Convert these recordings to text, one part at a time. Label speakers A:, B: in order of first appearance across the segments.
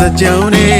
A: सजाउने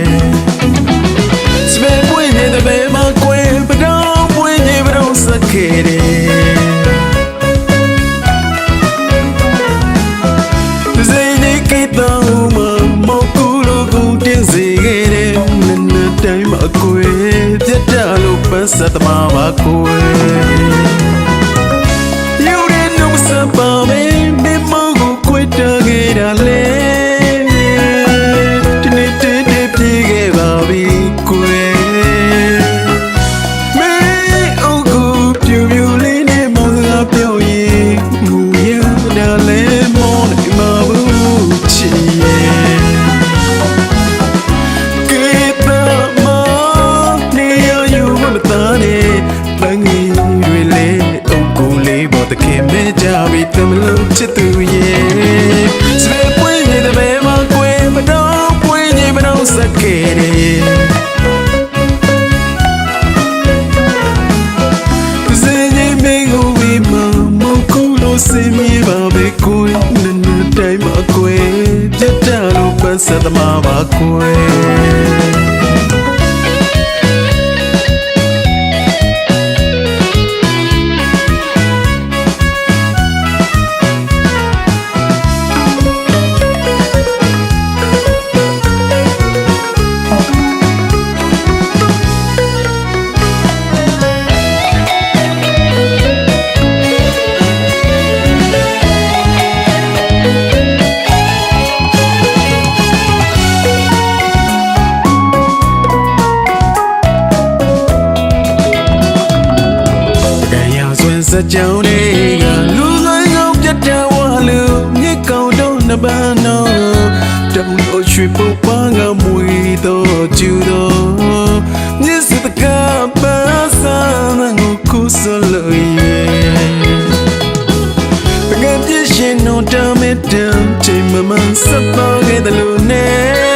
A: ပစတမဘာခွေ ကမလုံးချစ်သူရဲ့စပယ်ပွင့်နေတဲ့ဘဲမှာကွယ်မတော့ပွင့်နေမတော့စက်ခဲ့တယ်စေမီပါပဲကိုယ်နဲ့တိုင်းမှာကွယ်ပြတ်တာလို့ပတ်သက်မှာပါကွယ် စကြုံတွေကလူဆိုင်အောင်ပြတ်တဲ့ဝါလူမြစ်ကောင်တော့နှပန်းတော့တမလို့ရွှေပပန်းကမွေတော့ကျူတော့မြစ်စတကပန်းစမ်းငုကုစလို့ရဲ့ငါပြည့်ရှင်တော့တမဲတမ်းချိန်မမစပ်ပေါ်ခဲ့တယ်လို့နဲ့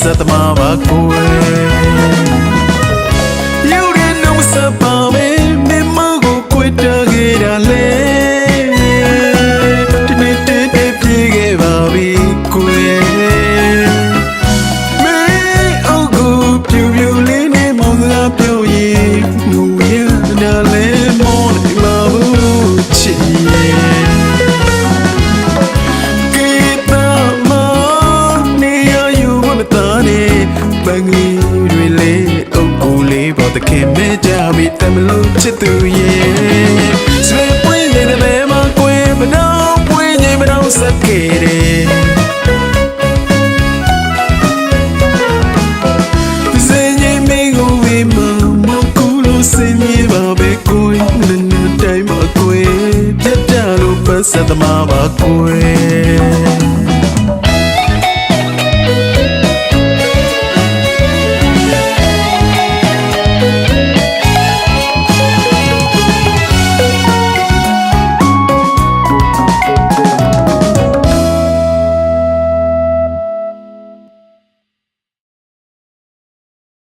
A: ဆက်သမားပါကိုယ်ယူတဲ့နှုတ်ဆက်ပါမယ်မင်းမကိုကိုယ်တကယ်လည်း ခင်မဲ့ကြပြီတမလို့ချစ်သူရဲ့စပယ်ပွင့်နေတဲ့ဘယ်မှာကွယ်မတော့ပွင့်နေမတော့စက်ခဲ့တယ်ဆက်သမားပါကိုယ်